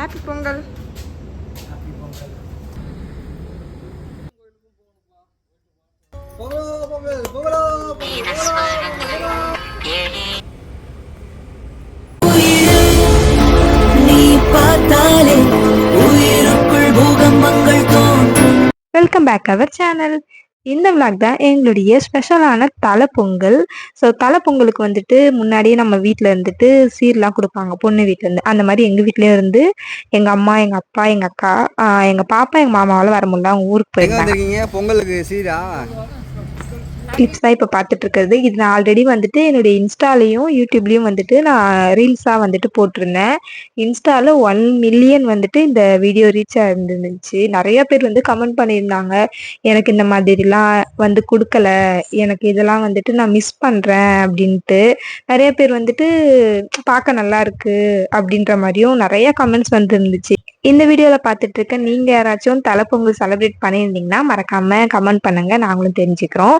Happy Pongal welcome back our channel இந்த vlog தான் எங்களுடைய ஸ்பெஷலான தலை பொங்கல். ஸோ தலை பொங்கலுக்கு வந்துட்டு முன்னாடியே நம்ம வீட்டில் இருந்துட்டு சீர்லாம் கொடுப்பாங்க. பொண்ணு வீட்டிலேருந்து அந்த மாதிரி எங்கள் வீட்லேயும் இருந்து எங்கள் அம்மா எங்கள் அப்பா எங்கள் அக்கா ஆஹ் எங்க பாப்பா எங்கள் மாமாவால் வர முடியல அவங்க ஊருக்கு வந்திருக்கீங்க? பொங்கலுக்கு சீரா? டிப்ஸ் தான் இப்போ பார்த்துட்டு இருக்கிறது இது நான் ஆல்ரெடி வந்துட்டு என்னுடைய இன்ஸ்டாலையும் யூடியூப்லேயும் வந்துட்டு நான் ரீல்ஸாக வந்துட்டு போட்டிருந்தேன். இன்ஸ்டாவில் ஒன் மில்லியன் வந்துட்டு இந்த வீடியோ ரீச் ஆயிருந்துச்சு. நிறைய பேர் வந்து கமெண்ட் பண்ணியிருந்தாங்க. எனக்கு இந்த மாதிரிலாம் வந்து கொடுக்கல. எனக்கு இதெல்லாம் வந்துட்டு நான் மிஸ் பண்ணுறேன் அப்படின்ட்டு. நிறைய பேர் வந்துட்டு பார்க்க நல்லா இருக்கு அப்படின்ற மாதிரியும் நிறைய கமெண்ட்ஸ் வந்துருந்துச்சு. இந்த வீடியோவில் பார்த்துட்டு இருக்க நீங்கள் யாராச்சும் தலைப்பொங்கல் செலிப்ரேட் பண்ணியிருந்தீங்கன்னா மறக்காமல் கமெண்ட் பண்ணுங்க. நாங்களும் தெரிஞ்சுக்கிறோம்.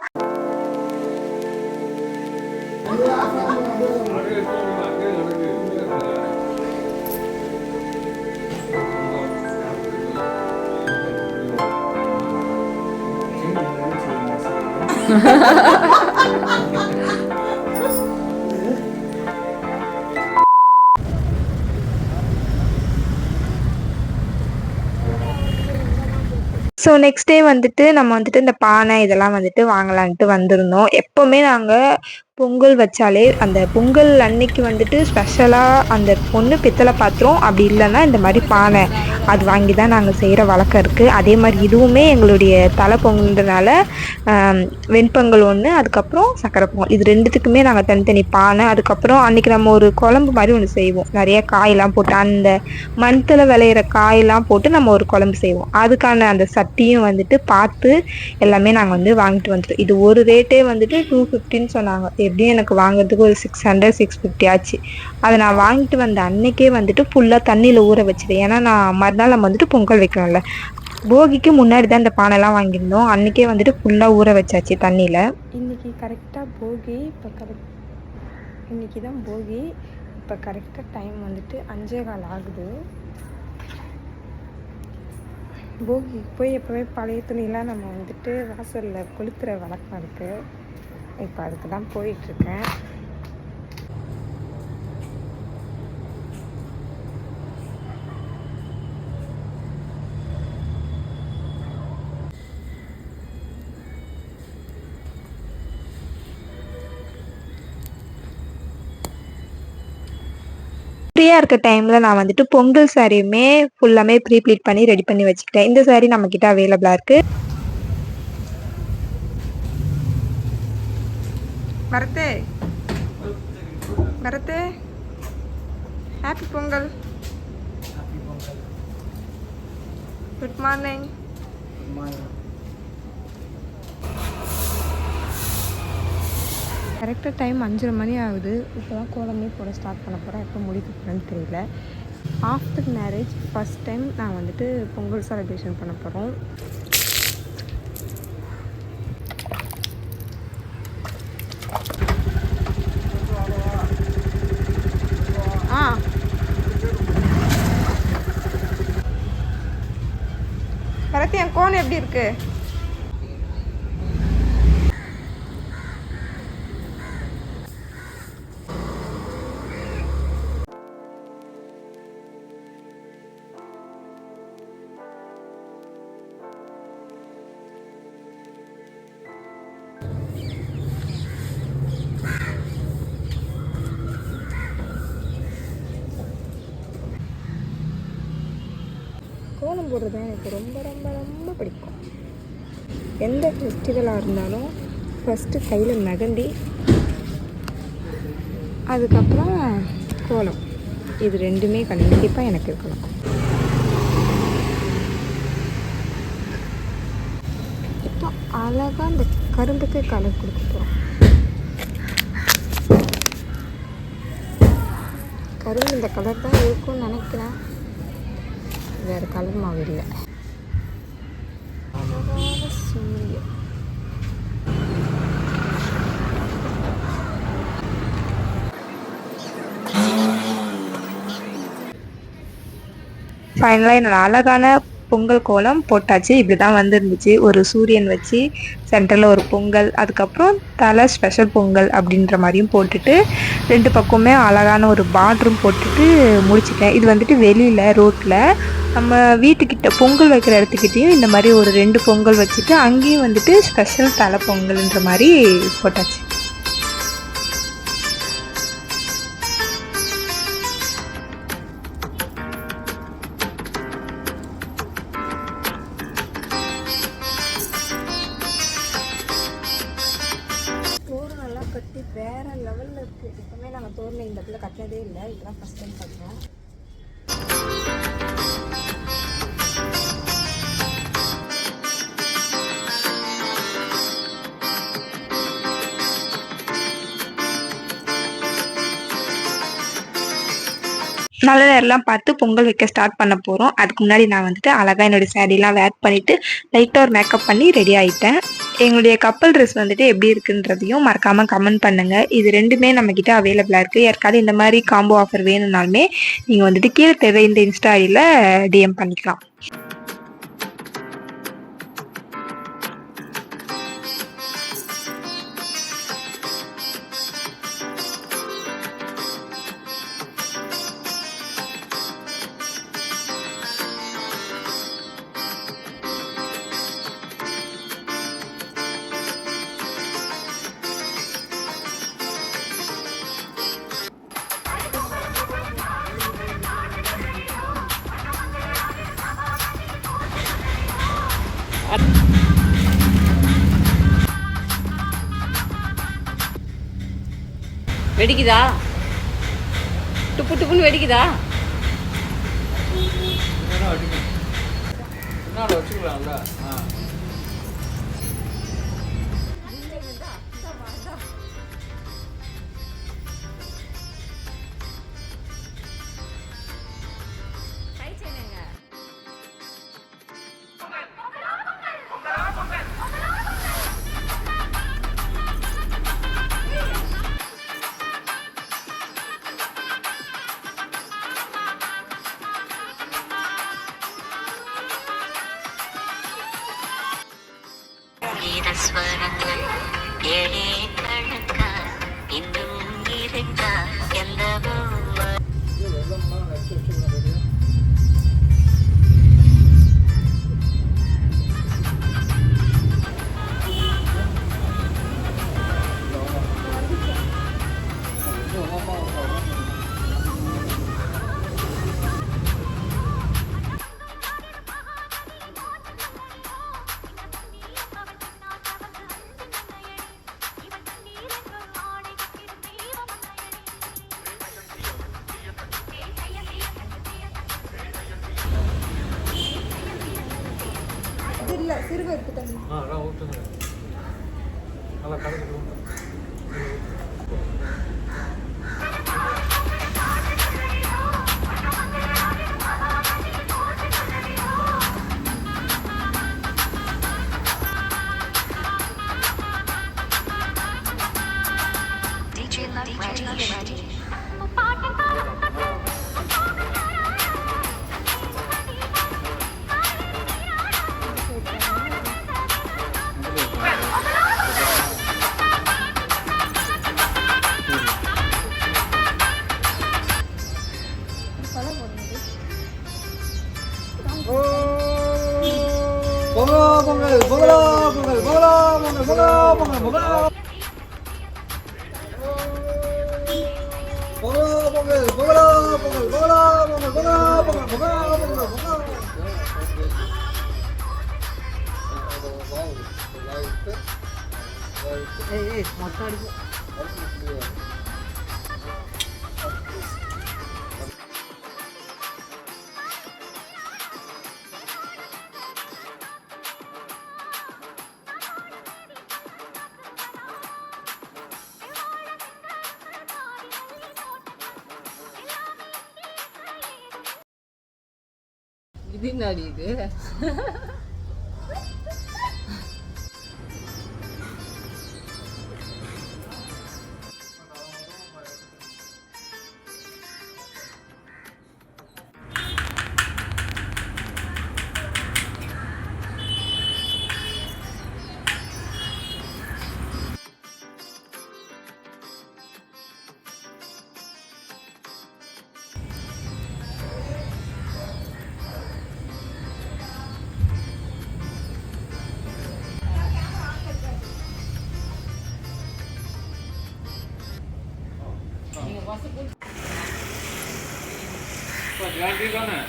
ஸோ நெக்ஸ்ட் டே வந்துட்டு நம்ம வந்துட்டு இந்த பானை இதெல்லாம் வந்துட்டு வாங்கலான்ட்டு வந்திருந்தோம். எப்போவுமே நாங்கள் பொங்கல் வச்சாலே அந்த பொங்கல் அன்னைக்கு வந்துட்டு ஸ்பெஷலாக அந்த பொண்ணு பித்தளை பாத்திரம் அப்படி இல்லைன்னா இந்த மாதிரி பானை அது வாங்கி தான் நாங்கள் செய்கிற வழக்கம் இருக்குது அதே மாதிரி இதுவுமே எங்களுடைய தலை பொங்கல்ன்றனால வெண்பொங்கல் ஒன்று அதுக்கப்புறம் சக்கரை பொங்கல். இது ரெண்டுத்துக்குமே நாங்கள் தனித்தனி பானை. அதுக்கப்புறம் அன்னைக்கு நம்ம ஒரு குழம்பு மாதிரி ஒன்று செய்வோம். நிறைய காயெல்லாம் போட்டு அந்த மண்ணில் விளையிற காயெல்லாம் போட்டு நம்ம ஒரு குழம்பு செய்வோம். அதுக்கான அந்த சட்டியும் வந்துட்டு பார்த்து எல்லாமே நாங்கள் வந்து வாங்கிட்டு வந்துட்டோம். இது ஒரு ரேட்டே வந்துட்டு டூ ஃபிஃப்டின்னு சொன்னாங்க. எப்படியும் எனக்கு வாங்குறதுக்கு ஒரு சிக்ஸ் ஹண்ட்ரட் சிக்ஸ் ஃபிஃப்டி ஆச்சு. அதை நான் வாங்கிட்டு வந்த அன்னைக்கே வந்துட்டு ஃபுல்லாக தண்ணியில் ஊற வச்சிட்டேன். ஏன்னா நான் மறுநாள் நம்ம வந்துட்டு பொங்கல் வைக்கணும்ல. போகிக்கு முன்னாடி தான் இந்த பானைலாம் வாங்கியிருந்தோம். அன்னைக்கே வந்துட்டு ஃபுல்லாக ஊற வச்சாச்சு தண்ணியில். இன்னைக்கு கரெக்டாக போகி இப்போ கரெக்ட் இன்னைக்கு தான் போகி. இப்போ கரெக்டாக டைம் வந்துட்டு அஞ்சே கால் ஆகுது. போகி போய் எப்போவே பழைய துணியெல்லாம் நம்ம வந்துட்டு வாசலில் கொளுத்துற வழக்கம் இருக்குது இப்போ அதுக்கு தான் போயிட்டுருக்கேன். ஃப்ரீயாக இருக்க டைமில் நான் வந்துட்டு பொங்கல் சாரியுமே ஃபுல்லாமே ப்ரீ ப்ளீட் பண்ணி ரெடி பண்ணி வச்சுக்கிட்டேன். இந்த சாரி நம்மக்கிட்ட அவைலபிளாக இருக்குது பரத்தே பரத்தே ஹாப்பி பொங்கல் குட் மார்னிங் கரெக்டாக டைம் அஞ்சரை மணி ஆகுது. இப்போ தான் கோலமே போட ஸ்டார்ட் பண்ண போகிறேன் எப்போ முடிக்க போகிறேன்னு தெரியல. ஆஃப்டர் மேரேஜ் ஃபஸ்ட் டைம் நான் வந்துட்டு பொங்கல் செலிப்ரேஷன் பண்ண போகிறோம் ஆ எப்படி இருக்கு? கோலம் போடுறது தான் எனக்கு ரொம்ப ரொம்ப ரொம்ப பிடிக்கும். எந்த ஃபெஸ்டிவலாக இருந்தாலும் ஃபஸ்ட்டு கையில் மெகந்தி அதுக்கப்புறம் கோலம். இது ரெண்டுமே கண்டிப்பாக எனக்கு இருக்கணும் இப்போ அழகாக அந்த கரும்புக்கு கலர் கொடுக்க போகிறோம் கரும்பு இந்த கலர் தான் இருக்கும்னு நினைக்கிறேன். வேறு கலர் மாவு இல்லை. சூரிய. ஃபைனலாக என்னோட அழகான பொங்கல் கோலம் போட்டாச்சு. இப்படி தான் வந்துருந்துச்சு. ஒரு சூரியன் வச்சு சென்டரில் ஒரு பொங்கல் அதுக்கப்புறம் தலை ஸ்பெஷல் பொங்கல் அப்படின்ற மாதிரியும் போட்டுட்டு ரெண்டு பக்கமே அழகான ஒரு பார்டரும் போட்டுட்டு முடிச்சிட்டேன். இது வந்துட்டு வெளியில் ரோட்டில் நம்ம வீட்டுக்கிட்ட பொங்கல் வைக்கிற இடத்துக்கிட்டேயும் இந்த மாதிரி ஒரு ரெண்டு பொங்கல் வச்சுட்டு அங்கேயும் வந்துட்டு ஸ்பெஷல் தலை பொங்கல்ன்ற மாதிரி போட்டாச்சு. தோரணம் கட்டி வேற லெவலில் இருக்குது எப்பவுமே நாங்கள் தோரணம் இந்த இடத்துல கட்டினதே இல்லை. இதெல்லாம் ஃபஸ்ட் டைம் கட்டுறோம். நல்ல நேரம்லாம் பார்த்து பொங்கல் வைக்க ஸ்டார்ட் பண்ண போகிறோம் அதுக்கு முன்னாடி நான் வந்துட்டு அழகாக என்னோட சேரீலாம் வேர் பண்ணிவிட்டு லைட்டாக ஒரு மேக்கப் பண்ணி ரெடி ஆகிட்டேன் எங்களுடைய கப்பல் ட்ரெஸ் வந்துட்டு எப்படி இருக்குன்றதையும் மறக்காமல் கமெண்ட் பண்ணுங்கள் இது ரெண்டுமே நம்மக்கிட்ட அவைலபிளாக இருக்குது யாருக்காவது இந்த மாதிரி காம்போ ஆஃபர் வேணும்னாலுமே நீங்கள் வந்துட்டு கீழே தேவை இந்த இன்ஸ்டா ஐடியில் டிஎம் பண்ணிக்கலாம். வெடிக்குதா? டுப்பு டுப்புன்னு வெடிக்குதா? வச்சுக்கலாம்ல. கீத ஸ்வரங்கள் ஏழே கணக்கா இன்னும் இருந்தா எந்த இல்லை சிறுவருக்கு தண்ணி ஆ அதான் ஊற்றுங்க நல்லா ஊற்றுங்க DJ Love Ready. பொங்கலா பொங்கல் பொங்கலா பொங்கல் பொங்கலா பொங்கல் பொங்கலா பொங்கல் பொங்கலா பொங்கலா பொங்கல் பொங்கலா பொங்கல் பொங்கலா பொங்கல் பொங்கலா பொங்கல் பொங்கலா பொங்கல் ਗਾਰੰਟੀ ਕੌਣ ਹੈ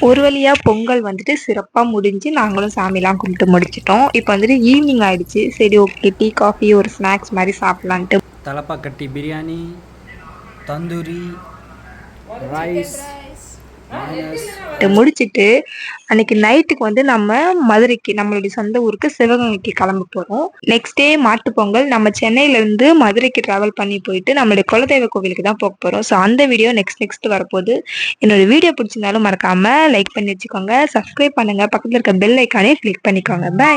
ஒரு வழியா பொங்கல் வந்துட்டு சிறப்பா முடிஞ்சு நாங்களும் சாமிலாம் கும்பிட்டு முடிச்சிட்டோம். இப்போ வந்துட்டு ஈவினிங் ஆயிடுச்சு. சரி ஓகே டீ காஃபி ஒரு ஸ்நாக்ஸ் மாதிரி சாப்பிடலான்ட்டு. தலப்பாக்கட்டி பிரியாணி தந்தூரி ரைஸ் முடிச்சுட்டு அன்னைக்கு நைட்டுக்கு வந்து நம்ம மதுரைக்கு நம்மளுடைய சொந்த ஊருக்கு சிவகங்கைக்கு கிளம்ப போறோம். நெக்ஸ்ட் டே மாட்டு பொங்கல் நம்ம சென்னையில இருந்து மதுரைக்கு டிராவல் பண்ணி போயிட்டு நம்மளுடைய குலதெய்வ கோவிலுக்கு தான் போக போறோம். ஸோ அந்த வீடியோ நெக்ஸ்ட் நெக்ஸ்ட் வரப்போகுது. என்னோட வீடியோ பிடிச்சிருந்தாலும் மறக்காம லைக் பண்ணி வச்சுக்கோங்க. சப்ஸ்கிரைப் பண்ணுங்க. பக்கத்துல இருக்க பெல் ஐக்கானே கிளிக் பண்ணிக்கோங்க. பை